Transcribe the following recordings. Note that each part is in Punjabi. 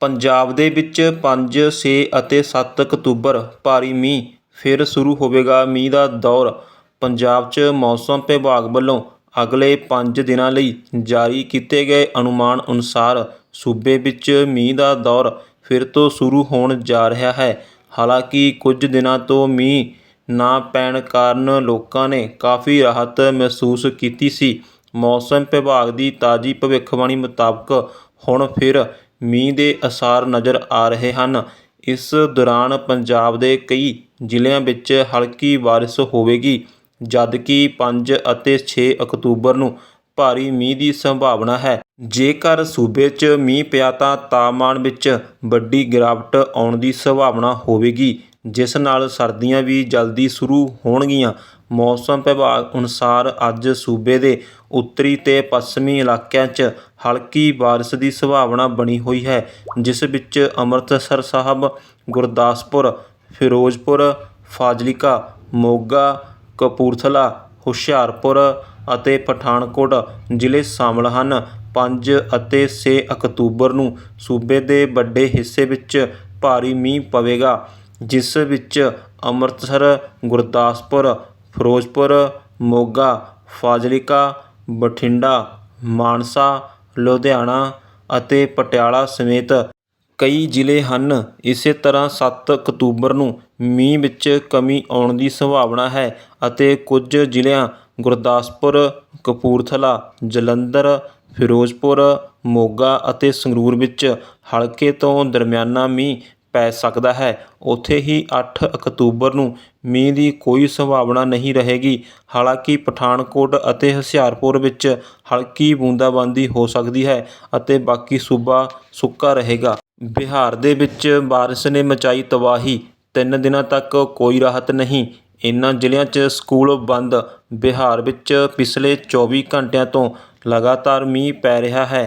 ਪੰਜਾਬ ਦੇ ਵਿੱਚ 5 6 ਅਤੇ ਸੱਤ ਅਕਤੂਬਰ ਭਾਰੀ ਮੀਂਹ ਫਿਰ ਸ਼ੁਰੂ ਹੋਵੇਗਾ। ਮੀਂਹ ਦਾ ਦੌਰ ਪੰਜਾਬ 'ਚ ਮੌਸਮ ਵਿਭਾਗ ਵੱਲੋਂ ਅਗਲੇ 5 ਦਿਨਾਂ ਲਈ ਜਾਰੀ ਕੀਤੇ ਗਏ ਅਨੁਮਾਨ ਅਨੁਸਾਰ ਸੂਬੇ ਵਿੱਚ ਮੀਂਹ ਦਾ ਦੌਰ ਫਿਰ ਤੋਂ ਸ਼ੁਰੂ ਹੋਣ ਜਾ ਰਿਹਾ ਹੈ। ਹਾਲਾਂਕਿ ਕੁਝ ਦਿਨਾਂ ਤੋਂ ਮੀਂਹ ਨਾ ਪੈਣ ਕਾਰਨ ਲੋਕਾਂ ਨੇ ਕਾਫੀ ਰਾਹਤ ਮਹਿਸੂਸ ਕੀਤੀ ਸੀ। ਮੌਸਮ ਵਿਭਾਗ ਦੀ ਤਾਜ਼ੀ ਭਵਿੱਖਬਾਣੀ ਮੁਤਾਬਕ ਹੁਣ ਫਿਰ ਮੀਂਹ ਦੇ ਅਸਾਰ ਨਜ਼ਰ ਆ ਰਹੇ ਹਨ। ਇਸ ਦੌਰਾਨ ਪੰਜਾਬ ਦੇ ਕਈ ਜ਼ਿਲ੍ਹਿਆਂ ਵਿੱਚ ਹਲਕੀ ਬਾਰਿਸ਼ ਹੋਵੇਗੀ, ਜਦਕਿ ਪੰਜ ਅਤੇ ਛੇ ਅਕਤੂਬਰ ਨੂੰ ਭਾਰੀ ਮੀਂਹ ਦੀ ਸੰਭਾਵਨਾ ਹੈ। ਜੇਕਰ ਸੂਬੇ 'ਚ ਮੀਂਹ ਪਿਆ ਤਾਂ ਤਾਪਮਾਨ ਵਿੱਚ ਵੱਡੀ ਗਿਰਾਵਟ ਆਉਣ ਦੀ ਸੰਭਾਵਨਾ ਹੋਵੇਗੀ। ਜਿਸ ਨਾਲ ਸਰਦੀਆਂ ਵੀ ਜਲਦੀ ਸ਼ੁਰੂ ਹੋਣਗੀਆਂ। ਮੌਸਮ ਵਿਭਾਗ ਅਨੁਸਾਰ ਅੱਜ ਸੂਬੇ ਦੇ ਉੱਤਰੀ ਤੇ ਪੱਛਮੀ ਇਲਾਕਿਆਂ 'ਚ ਹਲਕੀ ਬਾਰਿਸ਼ ਦੀ ਸੰਭਾਵਨਾ ਬਣੀ ਹੋਈ ਹੈ, ਜਿਸ ਵਿੱਚ ਅੰਮ੍ਰਿਤਸਰ ਸਾਹਿਬ, ਗੁਰਦਾਸਪੁਰ, ਫਿਰੋਜ਼ਪੁਰ, ਫਾਜ਼ਿਲਕਾ, ਮੋਗਾ, ਕਪੂਰਥਲਾ, ਹੁਸ਼ਿਆਰਪੁਰ ਅਤੇ ਪਠਾਨਕੋਟ ਜ਼ਿਲ੍ਹੇ ਸ਼ਾਮਲ ਹਨ। 5 ਅਤੇ 6 ਅਕਤੂਬਰ ਨੂੰ ਸੂਬੇ ਦੇ ਵੱਡੇ ਹਿੱਸੇ ਵਿੱਚ ਭਾਰੀ ਮੀਂਹ ਪਵੇਗਾ। ਜਿਸ ਵਿੱਚ ਅੰਮ੍ਰਿਤਸਰ, ਗੁਰਦਾਸਪੁਰ, ਫਿਰੋਜ਼ਪੁਰ, ਮੋਗਾ, ਫਾਜ਼ਿਲਕਾ, ਬਠਿੰਡਾ, ਮਾਨਸਾ, ਲੁਧਿਆਣਾ ਅਤੇ ਪਟਿਆਲਾ ਸਮੇਤ ਕਈ ਜ਼ਿਲ੍ਹੇ ਹਨ। ਇਸੇ ਤਰ੍ਹਾਂ ਸੱਤ ਅਕਤੂਬਰ ਨੂੰ ਮੀਂਹ ਵਿੱਚ ਕਮੀ ਆਉਣ ਦੀ ਸੰਭਾਵਨਾ ਹੈ ਅਤੇ ਕੁਝ ਜ਼ਿਲ੍ਹਿਆਂ ਗੁਰਦਾਸਪੁਰ, ਕਪੂਰਥਲਾ, ਜਲੰਧਰ, ਫਿਰੋਜ਼ਪੁਰ, ਮੋਗਾ ਅਤੇ ਸੰਗਰੂਰ ਵਿੱਚ ਹਲਕੇ ਤੋਂ ਦਰਮਿਆਨਾ ਮੀਂਹ ਪੈ ਸਕਦਾ ਹੈ। ਉੱਥੇ ਹੀ 8 ਅਕਤੂਬਰ ਨੂੰ ਮੀਂਹ ਦੀ ਕੋਈ ਸੰਭਾਵਨਾ ਨਹੀਂ ਰਹੇਗੀ। ਹਾਲਾਂਕਿ ਪਠਾਨਕੋਟ ਅਤੇ ਹੁਸ਼ਿਆਰਪੁਰ ਵਿੱਚ ਹਲਕੀ ਬੂੰਦਾਬਾਂਦੀ ਹੋ ਸਕਦੀ ਹੈ ਅਤੇ ਬਾਕੀ ਸੂਬਾ ਸੁੱਕਾ ਰਹੇਗਾ। ਬਿਹਾਰ ਦੇ ਵਿੱਚ ਬਾਰਿਸ਼ ਨੇ ਮਚਾਈ ਤਬਾਹੀ। ਤਿੰਨ ਦਿਨਾਂ ਤੱਕ ਕੋਈ ਰਾਹਤ ਨਹੀਂ। ਇਨ੍ਹਾਂ ਜ਼ਿਲ੍ਹਿਆਂ 'ਚ ਸਕੂਲ ਬੰਦ। ਬਿਹਾਰ ਵਿੱਚ ਪਿਛਲੇ 24 ਘੰਟਿਆਂ ਤੋਂ ਲਗਾਤਾਰ ਮੀਂਹ ਪੈ ਰਿਹਾ ਹੈ।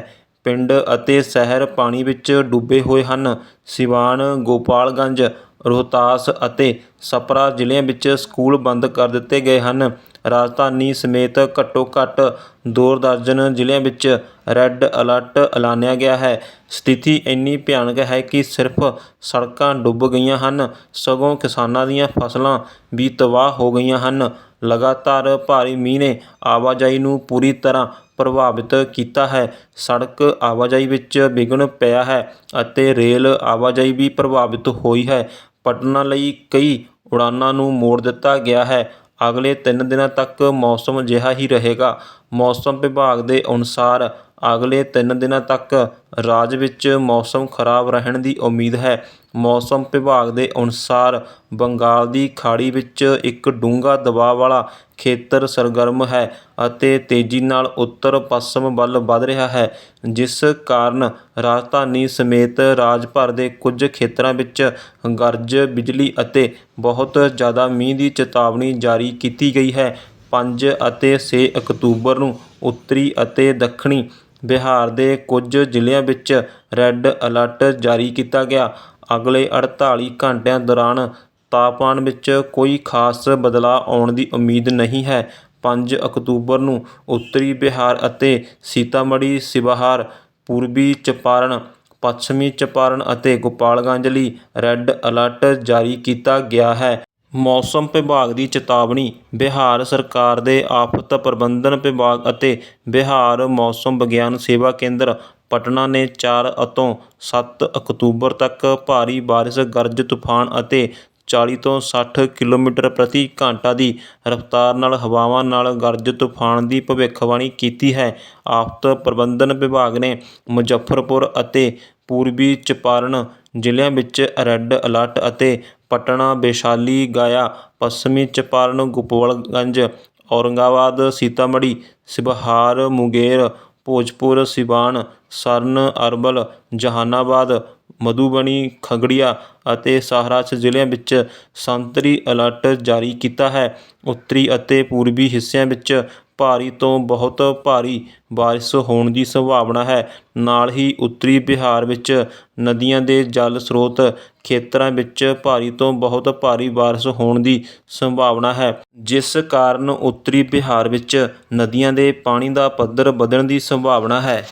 ਪਿੰਡ ਅਤੇ ਸ਼ਹਿਰ ਪਾਣੀ ਵਿੱਚ ਡੁੱਬੇ ਹੋਏ ਹਨ। ਸਿਵਾਨ, ਗੋਪਾਲਗੰਜ, ਰੋਹਤਾਸ ਅਤੇ ਛਪਰਾ ਜ਼ਿਲ੍ਹਿਆਂ ਵਿੱਚ ਸਕੂਲ ਬੰਦ ਕਰ ਦਿੱਤੇ ਗਏ ਹਨ। ਰਾਜਧਾਨੀ ਸਮੇਤ ਘੱਟੋ ਘੱਟ ਦੋ ਦਰਜਨ ਜ਼ਿਲ੍ਹਿਆਂ ਵਿੱਚ ਰੈੱਡ ਅਲਰਟ ਐਲਾਨਿਆ ਗਿਆ ਹੈ। ਸਥਿਤੀ ਇੰਨੀ ਭਿਆਨਕ ਹੈ ਕਿ ਸਿਰਫ ਸੜਕਾਂ ਡੁੱਬ ਗਈਆਂ ਹਨ। ਸਗੋਂ ਕਿਸਾਨਾਂ ਦੀਆਂ ਫਸਲਾਂ ਵੀ ਤਬਾਹ ਹੋ ਗਈਆਂ ਹਨ। ਲਗਾਤਾਰ ਭਾਰੀ ਮੀਂਹ ਨੇ ਆਵਾਜਾਈ ਨੂੰ ਪੂਰੀ ਤਰ੍ਹਾਂ ਪ੍ਰਭਾਵਿਤ ਕੀਤਾ ਹੈ। ਸੜਕ ਆਵਾਜਾਈ ਵਿੱਚ ਵਿਘਨ ਪਿਆ ਹੈ ਅਤੇ ਰੇਲ ਆਵਾਜਾਈ ਵੀ ਪ੍ਰਭਾਵਿਤ ਹੋਈ ਹੈ। ਪਟਨਾ ਲਈ ਕਈ ਉਡਾਨਾਂ ਨੂੰ ਮੋੜ ਦਿੱਤਾ ਗਿਆ ਹੈ। ਅਗਲੇ 3 ਦਿਨਾਂ ਤੱਕ ਮੌਸਮ ਅਜਿਹਾ ਹੀ ਰਹੇਗਾ। ਮੌਸਮ ਵਿਭਾਗ ਦੇ ਅਨੁਸਾਰ ਅਗਲੇ ਤਿੰਨ ਦਿਨਾਂ ਤੱਕ ਰਾਜ ਵਿੱਚ ਮੌਸਮ ਖਰਾਬ ਰਹਿਣ ਦੀ ਉਮੀਦ ਹੈ। ਮੌਸਮ ਵਿਭਾਗ ਦੇ ਅਨੁਸਾਰ ਬੰਗਾਲ ਦੀ ਖਾੜੀ ਵਿੱਚ ਇੱਕ ਡੂੰਘਾ ਦਬਾਅ ਵਾਲਾ ਖੇਤਰ ਸਰਗਰਮ ਹੈ ਅਤੇ ਤੇਜ਼ੀ ਨਾਲ ਉੱਤਰ ਪੱਛਮ ਵੱਲ ਵੱਧ ਰਿਹਾ ਹੈ, ਜਿਸ ਕਾਰਨ ਰਾਜਧਾਨੀ ਸਮੇਤ ਰਾਜ ਭਰ ਦੇ ਕੁਝ ਖੇਤਰਾਂ ਵਿੱਚ ਗਰਜ, ਬਿਜਲੀ ਅਤੇ ਬਹੁਤ ਜ਼ਿਆਦਾ ਮੀਂਹ ਦੀ ਚੇਤਾਵਨੀ ਜਾਰੀ ਕੀਤੀ ਗਈ ਹੈ। ਪੰਜ ਅਤੇ ਛੇ ਅਕਤੂਬਰ ਨੂੰ ਉੱਤਰੀ ਅਤੇ ਦੱਖਣੀ ਬਿਹਾਰ ਦੇ ਕੁਝ ਜ਼ਿਲ੍ਹਿਆਂ ਵਿੱਚ ਰੈੱਡ ਅਲਰਟ ਜਾਰੀ ਕੀਤਾ ਗਿਆ। ਅਗਲੇ 48 ਘੰਟਿਆਂ ਦੌਰਾਨ ਤਾਪਮਾਨ ਵਿੱਚ ਕੋਈ ਖਾਸ ਬਦਲਾਅ ਆਉਣ ਦੀ ਉਮੀਦ ਨਹੀਂ ਹੈ। ਪੰਜ ਅਕਤੂਬਰ ਨੂੰ ਉੱਤਰੀ ਬਿਹਾਰ ਅਤੇ ਸੀਤਾਮੜ੍ਹੀ, ਸਿਵਹਾਰ, ਪੂਰਬੀ ਚੰਪਾਰਨ ਪੱਛਮੀ ਚੰਪਾਰਣ ਅਤੇ ਗੋਪਾਲਗੰਜ ਲਈ ਰੈੱਡ ਅਲਰਟ ਜਾਰੀ ਕੀਤਾ ਗਿਆ ਹੈ। ਮੌਸਮ ਵਿਭਾਗ ਦੀ ਚੇਤਾਵਨੀ, ਬਿਹਾਰ ਸਰਕਾਰ ਦੇ ਆਫਤ ਪ੍ਰਬੰਧਨ ਵਿਭਾਗ ਅਤੇ ਬਿਹਾਰ ਮੌਸਮ ਵਿਗਿਆਨ ਸੇਵਾ ਕੇਂਦਰ ਪਟਨਾ ਨੇ ਚਾਰ ਅਤੇ ਸੱਤ ਅਕਤੂਬਰ ਤੱਕ ਭਾਰੀ ਬਾਰਿਸ਼, ਗਰਜ, ਤੂਫਾਨ ਅਤੇ 40 ਤੋਂ ਸੱਠ ਕਿਲੋਮੀਟਰ ਪ੍ਰਤੀ ਘੰਟਾ ਦੀ ਰਫ਼ਤਾਰ ਨਾਲ ਹਵਾਵਾਂ ਨਾਲ ਗਰਜ, ਤੂਫਾਨ ਦੀ ਭਵਿੱਖਬਾਣੀ ਕੀਤੀ ਹੈ। ਆਫਤ ਪ੍ਰਬੰਧਨ ਵਿਭਾਗ ਨੇ ਮੁਜ਼ੱਫਰਪੁਰ ਅਤੇ ਪੂਰਬੀ ਚੰਪਾਰਨ ਜ਼ਿਲ੍ਹਿਆਂ ਵਿੱਚ ਰੈੱਡ ਅਲਰਟ ਅਤੇ ਪਟਨਾ ਵੈਸ਼ਾਲੀ ਗਇਆ, ਪੱਛਮੀ ਚੰਪਾਰਣ ਗੋਪਾਲਗੰਜ, ਔਰੰਗਾਬਾਦ ਸੀਤਾਮੜ੍ਹੀ ਸਿਵਹਾਰ ਮੁੰਗੇਰ, ਭੋਜਪੁਰ, ਸਿਵਾਨ, ਸਰਨ, ਅਰਬਲ, ਜਹਾਨਾਬਾਦ, ਮਧੂਬਨੀ, ਖਗੜੀਆ ਅਤੇ ਸਹਾਰਨਪੁਰ ਜ਼ਿਲ੍ਹਿਆਂ ਵਿੱਚ ਸੰਤਰੀ ਅਲਰਟ ਜਾਰੀ ਕੀਤਾ ਹੈ। ਉੱਤਰੀ ਅਤੇ ਪੂਰਬੀ ਹਿੱਸਿਆਂ ਵਿੱਚ ਭਾਰੀ ਤੋਂ ਬਹੁਤ ਭਾਰੀ ਬਾਰਿਸ਼ ਹੋਣ ਦੀ ਸੰਭਾਵਨਾ ਹੈ। ਨਾਲ ਹੀ ਉੱਤਰੀ ਬਿਹਾਰ ਵਿੱਚ ਨਦੀਆਂ ਦੇ ਜਲ ਸਰੋਤ ਖੇਤਰਾਂ ਵਿੱਚ ਭਾਰੀ ਤੋਂ ਬਹੁਤ ਭਾਰੀ ਬਾਰਿਸ਼ ਹੋਣ ਦੀ ਸੰਭਾਵਨਾ ਹੈ। ਜਿਸ ਕਾਰਨ ਉੱਤਰੀ ਬਿਹਾਰ ਵਿੱਚ ਨਦੀਆਂ ਦੇ ਪਾਣੀ ਦਾ ਪੱਧਰ ਵਧਣ ਦੀ ਸੰਭਾਵਨਾ ਹੈ।